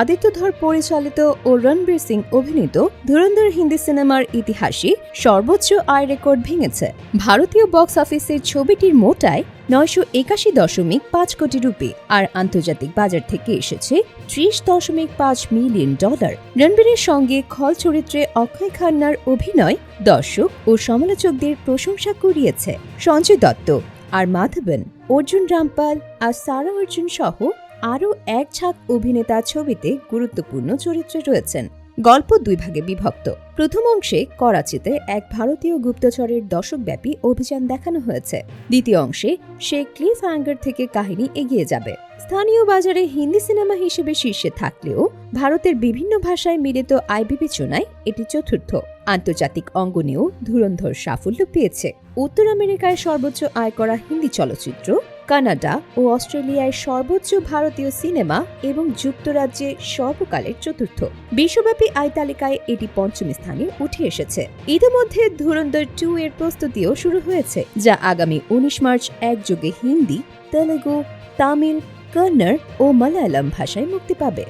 আদিত্য ধর পরিচালিত ও রণবীর সিং অভিনীত ধুরন্ধর হিন্দি সিনেমার ইতিহাসে সর্বোচ্চ আয় রেকর্ড ভেঙেছে। ভারতীয় বক্স অফিসের ছবিটির মোটায় নয়শো একাশি দশমিক পাঁচ কোটি রুপি আর আন্তর্জাতিক বাজার থেকে এসেছে ত্রিশ দশমিক পাঁচ মিলিয়ন ডলার। রণবীরের সঙ্গে খল চরিত্রে অক্ষয় খান্নার অভিনয় দর্শক ও সমালোচকদের প্রশংসা কুড়িয়েছে। সঞ্জয় দত্ত আর মাধবন, অর্জুন রামপাল আর সারা অর্জুন সহ আরও এক ঝাঁক অভিনেতা ছবিতে গুরুত্বপূর্ণ চরিত্রে রয়েছেন। গল্প দুই ভাগে বিভক্ত। প্রথম অংশে করাচিতে এক ভারতীয় গুপ্তচরের দশকব্যাপী অভিযান দেখানো হয়েছে। দ্বিতীয় অংশে সে ক্লিফ হ্যাঙ্গার থেকে কাহিনী এগিয়ে যাবে। স্থানীয় বাজারে হিন্দি সিনেমা হিসেবে শীর্ষে থাকলেও ভারতের বিভিন্ন ভাষায় মিলিত আয় বিবেচনায় এটি চতুর্থ। আন্তর্জাতিক অঙ্গনেও ধুরন্ধর সাফল্য পেয়েছে। উত্তর আমেরিকায় সর্বোচ্চ আয় করা হিন্দি চলচ্চিত্র কানাডা ও অস্ট্রেলিয়ায় সর্বোচ্চ ভারতীয় সিনেমা এবং যুক্তরাজ্যে সর্বকালের চতুর্থ। বিশ্বব্যাপী আয় তালিকায় এটি পঞ্চম স্থানে উঠে এসেছে। ইতিমধ্যে ধুরন্ধর টু এর প্রস্তুতিও শুরু হয়েছে, যা আগামী উনিশ মার্চ একযোগে হিন্দি, তেলেগু, তামিল, কন্নড় ও মালায়ালাম ভাষায় মুক্তি পাবে।